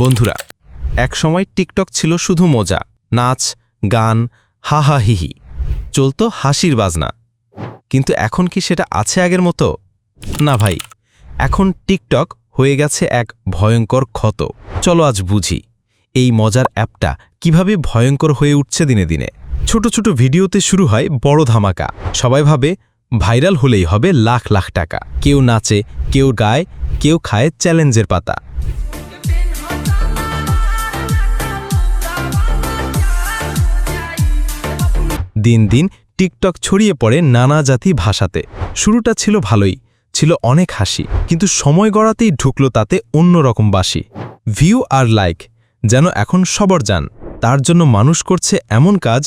বন্ধুরা, একসময় টিকটক ছিল শুধু মজা, নাচ, গান হা হা হিহি চলত হাসির বাজনা। কিন্তু এখন কি সেটা আছে আগের মতো? না ভাই, এখন টিকটক হয়ে গেছে এক ভয়ঙ্কর ক্ষত। চলো আজ বুঝি, এই মজার অ্যাপটা কীভাবে ভয়ঙ্কর হয়ে উঠছে দিনে দিনে। ছোট ছোট ভিডিওতে শুরু হয় বড় ধামাকা। সবাই ভাবে ভাইরাল হলেই হবে লাখ লাখ টাকা। কেউ নাচে, কেউ গায়, কেউ খায় চ্যালেঞ্জের পাতা। দিন দিন টিকটক ছড়িয়ে পড়ে নানা জাতি ভাষাতে। শুরুটা ছিল ভালোই ছিল অনেক হাসি কিন্তু সময় গড়াতেই ঢুকলো তাতে অন্যরকম বাসি ভিউ আর লাইক যেন এখন সবর যান তার জন্য মানুষ করছে এমন কাজ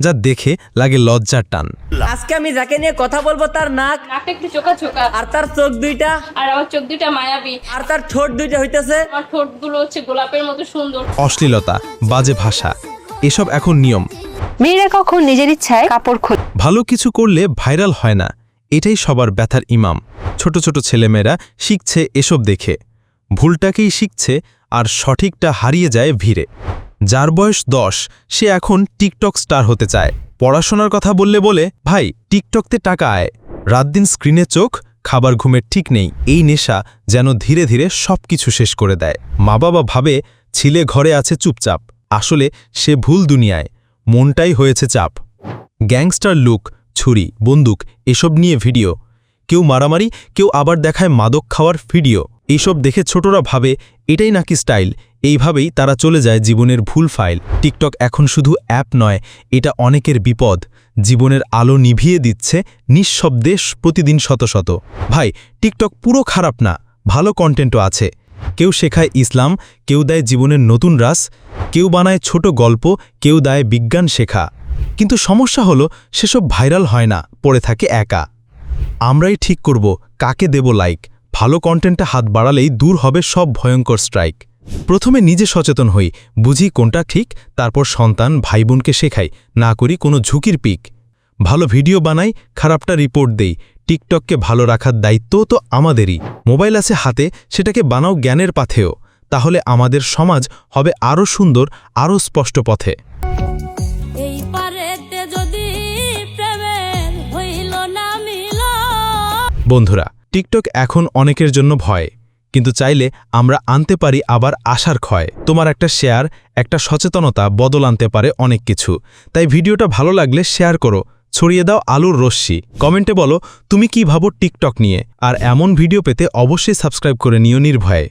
যা দেখে লাগে লজ্জার টান। আজকে আমি যাকে নিয়ে কথা বলব তার নাক নাকটা একটু চোখা চোখা। আর তার চোখ দুইটা। আর আমার চোখ দুইটা মায়াবী। আর তার ঠোঁট দুইটা হইতেছে। আমার ঠোঁটগুলো হচ্ছে গোলাপের মতো সুন্দর। অশ্লীলতা বাজে ভাষা এসব এখন নিয়ম। মেয়েরা কখন নিজের ইচ্ছায় কাপড় খোলে। ভালো কিছু করলে ভাইরাল হয় না, এটাই সবার ব্যথার ইমাম। ছোট ছোট ছেলেমেয়েরা শিখছে এসব দেখে। ভুলটাকেই শিখছে আর সঠিকটা হারিয়ে যায় ভিড়ে। যার বয়স দশ, সে এখন টিকটক স্টার হতে চায়। পড়াশোনার কথা বললে বলে, ভাই, টিকটকতে টাকা আয়। রাত দিন স্ক্রিনে চোখ, খাবার ঘুমের ঠিক নেই। এই নেশা যেন ধীরে ধীরে সব কিছু শেষ করে দেয়। মা বাবা ভাবে, ছিলে ঘরে আছে চুপচাপ। আসলে সে ভুল দুনিয়ায়। মনটাই হয়েছে চাপ। গ্যাংস্টার লুক, ছুরি, বন্দুক, এসব নিয়ে ভিডিও। কেউ মারামারি, কেউ আবার দেখায় মাদক খাওয়ার ভিডিও। এইসব দেখে ছোটরা ভাবে, এটাই নাকি স্টাইল? এইভাবেই তারা চলে যায় জীবনের ভুল ফাইল। টিকটক এখন শুধু অ্যাপ নয়, এটা অনেকের বিপদ। জীবনের আলো নিভিয়ে দিচ্ছে নিঃশব্দে প্রতিদিন শত শত। ভাই, টিকটক পুরো খারাপ না, ভালো কন্টেন্টও আছে। কেউ শেখায় ইসলাম, কেউ দেয় জীবনের নতুন রাস, কেউ বানায় ছোট গল্প, কেউ দেয় বিজ্ঞান শেখা। কিন্তু সমস্যা হলো, সেসব ভাইরাল হয় না, পড়ে থাকে একা। আমরাই ঠিক করব, কাকে দেব লাইক। ভালো কন্টেন্টে হাত বাড়ালেই দূর হবে সব ভয়ঙ্কর স্ট্রাইক। প্রথমে নিজে সচেতন হই, বুঝি কোনটা ঠিক, তারপর সন্তান ভাই বোনকে শেখাই, না করি কোনো ঝুঁকির পিক। ভালো ভিডিও বানাই খারাপটা রিপোর্ট দেই। টিকটককে ভালো রাখার দায়িত্বও তো আমাদেরই। মোবাইল আছে হাতে সেটাকে বানাও জ্ঞানের পাথেও। তাহলে আমাদের সমাজ হবে আরও সুন্দর আরও স্পষ্ট পথে। বন্ধুরা টিকটক এখন অনেকের জন্য ভয়। কিন্তু চাইলে আমরা আনতে পারি আবার আশার ক্ষয়। তোমার একটা শেয়ার একটা সচেতনতা বদল আনতে পারে অনেক কিছু। তাই ভিডিওটা ভালো লাগলে শেয়ার করো। ছড়িয়ে দাও আলুর রশ্মি। কমেন্টে বলো, তুমি কি ভাবো টিকটক নিয়ে? আর এমন ভিডিও পেতে অবশ্যই সাবস্ক্রাইব করে নিও নির্ভয়ে।